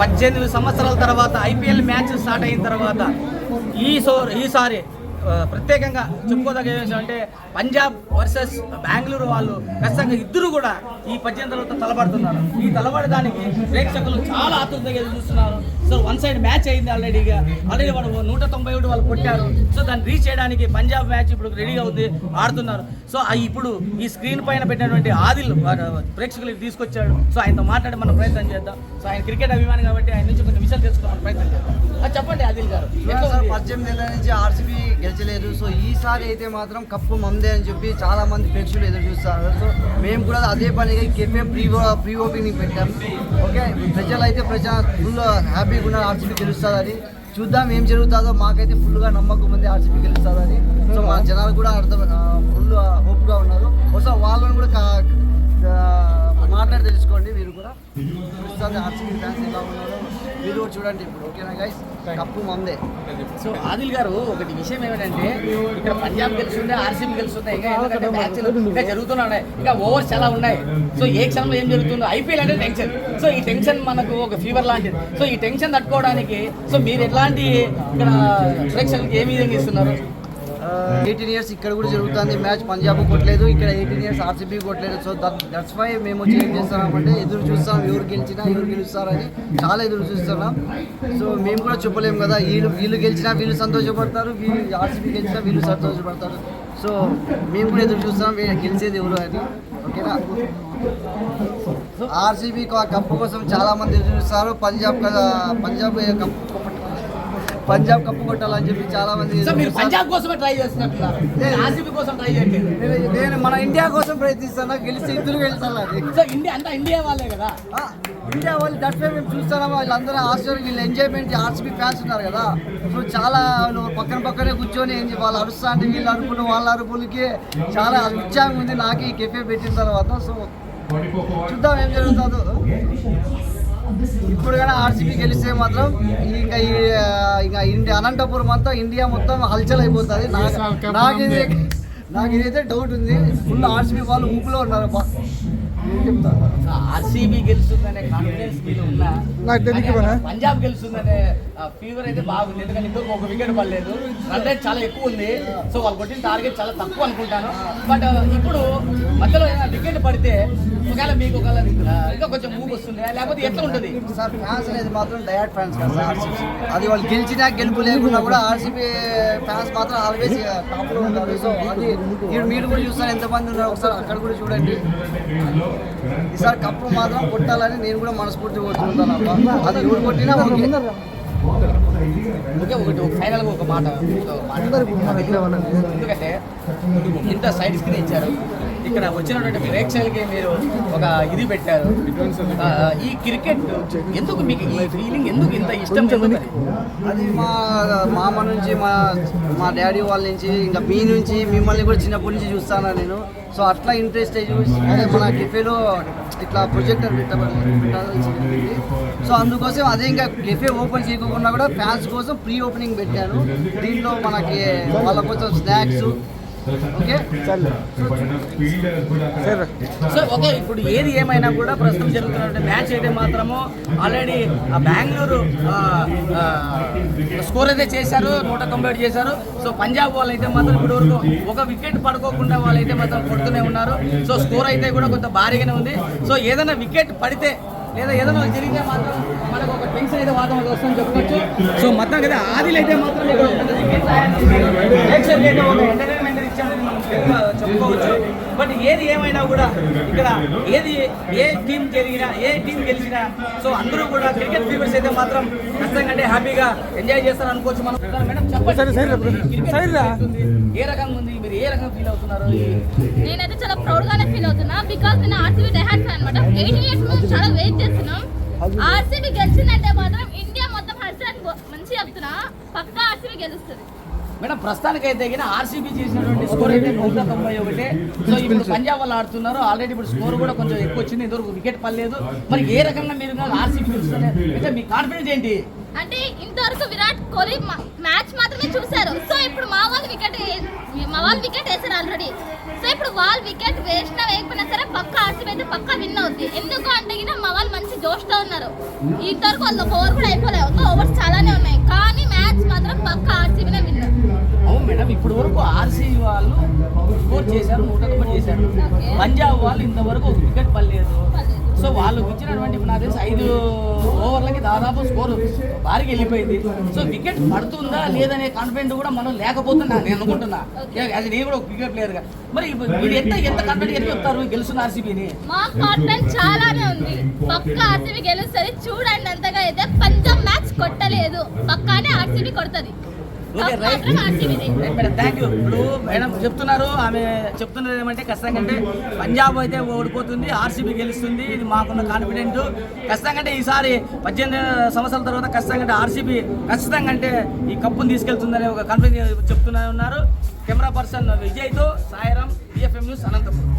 పద్దెనిమిది సంవత్సరాల తర్వాత ఐపీఎల్ మ్యాచ్ స్టార్ట్ అయిన తర్వాత ఈ సో ఈసారి ప్రత్యేకంగా చెప్పుకోదగ్గ విషయం అంటే పంజాబ్ వర్సెస్ బెంగళూరు వాళ్ళు ఖచ్చితంగా ఇద్దరు కూడా ఈ పద్దెనిమిది తర్వాత తలబడుతున్నారు ఈ తలబడడానికి ప్రేక్షకులు చాలా ఆతృతగా చూస్తున్నారు. సో వన్ సైడ్ మ్యాచ్ అయింది ఆల్రెడీగా ఆల్రెడీ వాడు నూట తొంభై ఒకటి వాళ్ళు కొట్టారు. సో దాన్ని రీచ్ చేయడానికి పంజాబ్ మ్యాచ్ ఇప్పుడు రెడీగా ఉంది ఆడుతున్నారు. సో ఆ ఇప్పుడు ఈ స్క్రీన్ పైన పెట్టినటువంటి ఆదిల్ ప్రేక్షకులకు తీసుకొచ్చాడు. సో ఆయనతో మాట్లాడి మనం ప్రయత్నం చేద్దాం. సో ఆయన క్రికెట్ అభిమాని కాబట్టి ఆయన నుంచి కొన్ని విషయాలు తెలుసుకోవడం ప్రయత్నం చేద్దాం. చెప్పండి ఆదిల్ గారు? పద్దెనిమిది ఏళ్ళ నుంచి ఆర్సీబీ గెలిచలేదు. సో ఈసారి అయితే మాత్రం కప్పు మందే అని చెప్పి చాలా మంది ప్రేక్షకులు ఎదురు చూస్తారు. సో మేము కూడా అదే పనిగా కెఫే ప్రీ ప్రీ ఓపెనింగ్ పెట్టాం. ఓకే ప్రజలు అయితే ప్రజా ఫుల్ హ్యాపీగా ఉన్నారు. ఆర్సీబీ గెలుస్తుందని చూద్దాం ఏం జరుగుతుందో. మాకైతే ఫుల్గా నమ్మకం ఉంది ఆర్సీబీ గెలుస్తుందని సో మా జనాలు కూడా అర్థం ఫుల్ హోప్గా ఉన్నారు. ఒకసారి వాళ్ళని కూడా మాట్లాడి తెలుసుకోండి. మీరు కూడా. తెలుస్తుంది ఆర్సీబీ ఫ్యాన్స్ ఎలా ఉన్నారో? మీరు కూడా చూడండి ఇప్పుడు ఓకేనా గైస్ కప్పు మందే. సో ఆదిల్ గారు ఒకటి విషయం ఏమిటంటే ఇక్కడ పంజాబ్ గెలుస్తుండే ఆర్సీబీ గెలుస్తుండే ఇంకా ఎందుకంటే మ్యాచ్లు ఇంకా జరుగుతున్నాయి. ఇంకా ఓవర్స్ చాలా ఉన్నాయి. సో ఏ క్షణంలో ఏం జరుగుతుందో ఐపీఎల్ అంటే టెన్షన్ సో ఈ టెన్షన్ మనకు ఒక ఫీవర్ లాంటిది. సో ఈ టెన్షన్ తట్టుకోవడానికి సో మీరు ఎట్లాంటి ఇక్కడ ప్రేక్షకులకు ఏ విధంగా ఇస్తున్నారు? Uh, ఎయిటీన్ ఇయర్స్ ఇక్కడ కూడా జరుగుతుంది. మ్యాచ్ పంజాబ్ కొట్టలేదు. ఇక్కడ ఎయిటీన్ ఇయర్స్ ఆర్సీబీ కొట్టలేదు. సో దట్స్ వై మేము వచ్చి ఏం చేస్తున్నామంటే ఎదురు చూస్తాం. ఎవరు గెలిచినా ఎవరు గెలుస్తారని చాలా ఎదురు చూస్తున్నాం. సో మేము కూడా చెప్పలేము కదా. వీళ్ళు వీళ్ళు గెలిచినా వీళ్ళు సంతోషపడతారు. వీళ్ళు ఆర్సీబీ గెలిచినా వీళ్ళు సంతోషపడతారు. సో మేము కూడా ఎదురు చూస్తాం వీ- గెలిచేది ఎవరు అని. ఓకేనా? ఆర్సీబీ కప్పు కోసం చాలామంది ఎదురు చూస్తారు. పంజాబ్ కదా పంజాబ్ కప్పు పంజాబ్ కప్పు కొట్టాలని చెప్పి చాలా మంది చూస్తారు. పంజాబ్ కోసమే ట్రై కోసం ట్రై చేయట్లేదు. నేను- మన ఇండియా కోసం ప్రయత్నిస్తాను? గెలిచి ఇద్దరు సో ఇండియా అంతా ఇండియా వాళ్ళే కదా. ఇండియా వాళ్ళు దట్ మేము చూస్తున్నాం వాళ్ళందరూ ఆస్ట్రేలియా వీళ్ళు ఎంజాయ్మెంట్ ఆర్సీబీ ఫ్యాన్స్ ఉన్నారు కదా. సో చాలా వాళ్ళు పక్కన పక్కనే కూర్చొని వాళ్ళు అరుస్తా అంటే వీళ్ళు అరుపులు వాళ్ళ అరుపులకి చాలా ఉత్సాహం ఉంది. నాకు ఈ కెఫే పెట్టిన తర్వాత సో చూద్దాం ఏం జరుగుతుందో. ఇప్పుడు కానీ ఆర్సీబీ గెలిస్తే మాత్రం ఇంకా ఇంకా ఇండియా అనంతపురం అంతా ఇండియా మొత్తం హల్చల్ అయిపోతుంది. నాకు నాకు ఇది నాకు ఇదైతే డౌట్ ఉంది ఫుల్ ఆర్సీబీ వాళ్ళు ఊపులో ఉన్నారు ఆర్సీబీ గెలుస్తుందనే కాన్ఫిడెన్స్ ఉన్నా? పంజాబ్ గెలుస్తుందనే ఫీవర్ అయితే బాగుంది. ఎందుకంటే ఇంకొక ఒక వికెట్ పడలేదు. రన్ రేట్ చాలా ఎక్కువ ఉంది. సో వాళ్ళు కొట్టిన టార్గెట్ చాలా తక్కువ అనుకుంటాను. బట్ ఇప్పుడు మధ్యలో ఏదైనా వికెట్ పడితే ఒకవేళ మీకు ఒకవేళ ఆ, ఇంకా కొంచెం మూవ్ వస్తుంది. లేకపోతే ఎట్లా ఉంటుంది? సార్ ఫ్యాన్స్ అనేది మాత్రం డయాట్ ఫ్యాన్స్ కదా సార్. RCB. అది వాళ్ళు గెలిచినా గెలుపు లేకున్నా కూడా ఆర్సీబీ ఫ్యాన్స్ మాత్రం ఆల్వేస్ టాప్లో ఉంటారు. సో అది మీరు కూడా చూస్తారు ఎంతమంది ఉన్నారు ఒకసారి అక్కడ కూడా చూడండి. ఈసారి కప్పు మాత్రం కొట్టాలని నేను కూడా మనస్ఫూర్తి కోరుకుంటాను అబ్బా. అది ఎవరు కొట్టినా ఓకే. ఓకే ఒకటి ఫైనల్గా ఒక మాట ఒక మాట. ఎందుకంటే ఇంత సైడ్ స్క్రీన్ ఇచ్చారు. ఇక్కడ వచ్చినటువంటి ప్రేక్షకులకి మీరు ఒక ఇది పెట్టారు. ఈ క్రికెట్ ఎందుకు మీకు ఈ ఫీలింగ్ ఎందుకు ఇంత ఇష్టం ఎందుకు? అది మా మామ నుంచి మా మా డాడీ వాళ్ళ నుంచి ఇంకా మీ నుంచి మిమ్మల్ని కూడా చిన్నప్పటి నుంచి చూస్తాను నేను. సో అట్లా ఇంట్రెస్ట్ అయ్యి చూసి అదే మన కెఫేలో ఇట్లా ప్రొజెక్టర్ పెట్టాలి సో అందుకోసం అదే ఇంకా కెఫే ఓపెన్ చేయకుండా కూడా ఫ్యాన్స్ కోసం ప్రీ ఓపెనింగ్ పెట్టాను. దీంట్లో మనకి వాళ్ళ కోసం స్నాక్స్ ఓకే సో ఓకే ఇప్పుడు ఏది ఏమైనా కూడా ప్రస్తుతం జరుగుతున్నటువంటి మ్యాచ్ అయితే మాత్రము ఆల్రెడీ ఆ బెంగళూరు స్కోర్ అయితే చేశారు నూట తొంభై చేశారు. సో పంజాబ్ వాళ్ళు అయితే మాత్రం ఇప్పుడు వరకు ఒక వికెట్ పడుకోకుండా వాళ్ళైతే మాత్రం కొడుతూనే ఉన్నారు. సో స్కోర్ అయితే కూడా కొంత భారీగానే ఉంది. సో ఏదైనా వికెట్ పడితే లేదా ఏదైనా జరిగితే మాత్రం మనకు ఒక టెన్షన్ అయితే వాతావరణం వస్తుందని చెప్పుకోవచ్చు సో మొత్తం కదా ఆదిలు అయితే మాత్రం చెప్పుకోవచ్చు. బట్ ఏది ఏమైనా కూడా ఇక్కడ ఏది ఏ టీం జరిగినా ఏ టీం గెలిచినా సో అందరూ కూడా క్రికెట్ ఫీవర్స్ అయితే మాత్రం ఖచ్చితంగా అంటే హ్యాపీగా ఎంజాయ్ చేస్తారు అనుకోవచ్చు మనం. మేడం చెప్పండి? ఏ రకంగా ఉంది? మీరు ఏ రకంగా ఫీల్ అవుతున్నారు? నేనైతే చాలా ప్రౌడ్ గానే ఫీల్ అవుతున్నా బికాస్ నేను ఆర్సీబీ డెహాట్ అనమాట. ఎయిట్ ఇయర్స్ నుంచి చాలా వెయిట్ చేస్తున్నాం. ఆర్సీబీ గెలిచిందంటే మాత్రం ఇండియా మొత్తం హర్షాన్ని మంచి చెప్తున్నా. పక్కా ఆర్సీబీ గెలుస్తుంది. మేడం ప్రస్తుతానికి అయితే ఆర్సీబీ చేసినటువంటి స్కోర్ అయితే నూట తొంభై ఒకటి. సో ఇప్పుడు పంజాబ్ వాళ్ళు ఆడుతున్నారు. ఆల్రెడీ ఇప్పుడు స్కోర్ కూడా కొంచెం ఎక్కువ వచ్చింది. ఇంతవరకు వికెట్ పడలేదు. మరి ఏ రకంగా మీరు ఆర్సీబీ అంటే మీ కాన్ఫిడెన్స్ ఏంటి? అంటే ఇంతవరకు విరాట్ కోహ్లీ మ్యాచ్ మాత్రమే చూశారు. సో ఇప్పుడు మా వాళ్ళు వికెట్ మా వాళ్ళు వికెట్ వేసారు ఆల్రెడీ సో వాళ్ళు వికెట్ వేసినా వేయకపోయినా సరే పక్క ఆర్సీబీ అయితే పక్క విన్ అవుద్ది. ఎందుకు అంటే గిన మా వాళ్ళు మంచి జోష్ జోష్తో ఉన్నారు. ఇంతవరకు వాళ్ళు ఒక ఓవర్ కూడా అయిపోలేదు. ఒక ఓవర్స్ చాలానే ఉన్నాయి. కానీ మ్యాచ్ మాత్రం పక్క ఆర్సీబీనే విన్నర్ అవును మేడం ఇప్పుడు వరకు ఆర్సీ వాళ్ళు స్కోర్ చేశారు నూట చేశారు. పంజాబ్ వాళ్ళు ఇంతవరకు వికెట్ పడలేదు. సో వాళ్ళు ఇచ్చినటువంటి ఇప్పుడు తెలిసి ఐదు ఓవర్లకి దాదాపు స్కోర్ భారీగా వెళ్ళిపోయింది. సో వికెట్ పడుతుందా లేదనే కాన్ఫిడెంట్ కూడా మనం లేకపోతే నేను అనుకుంటున్నా. అది నేను కూడా ఒక వికెట్ ప్లేయర్గా మరి మీరు ఎంత ఎంత కాన్ఫిడెంట్ ఎంత చెప్తారు గెలుస్తున్న ఆర్సీబీని? మా కాన్ఫిడెన్స్ చాలానే ఉంది. పక్క ఆర్సీబీ గెలుస్తుంది. చూడండి అంతగా అయితే పంచం మ్యాచ్ కొట్టలేదు. పక్కానే ఆర్సీబీ కొడుతుంది. Okay right. Madam thank you ఇప్పుడు మేడం చెప్తున్నారు ఆమె చెప్తున్నది ఏమంటే ఖచ్చితంగా అంటే పంజాబ్ అయితే ఓడిపోతుంది ఆర్సీబీ గెలుస్తుంది ఇది మాకున్న కాన్ఫిడెంట్ ఖచ్చితంగా అంటే ఈసారి పద్దెనిమిది సంవత్సరాల తర్వాత ఖచ్చితంగా అంటే ఆర్సీబీ ఖచ్చితంగా అంటే ఈ కప్పును తీసుకెళ్తుందనే ఒక కాన్ఫిడెంట్ చెప్తూనే ఉన్నారు కెమెరా పర్సన్ విజయ్తో సాయిరామ్ ఈఎఫ్ఎం న్యూస్ అనంతపురం.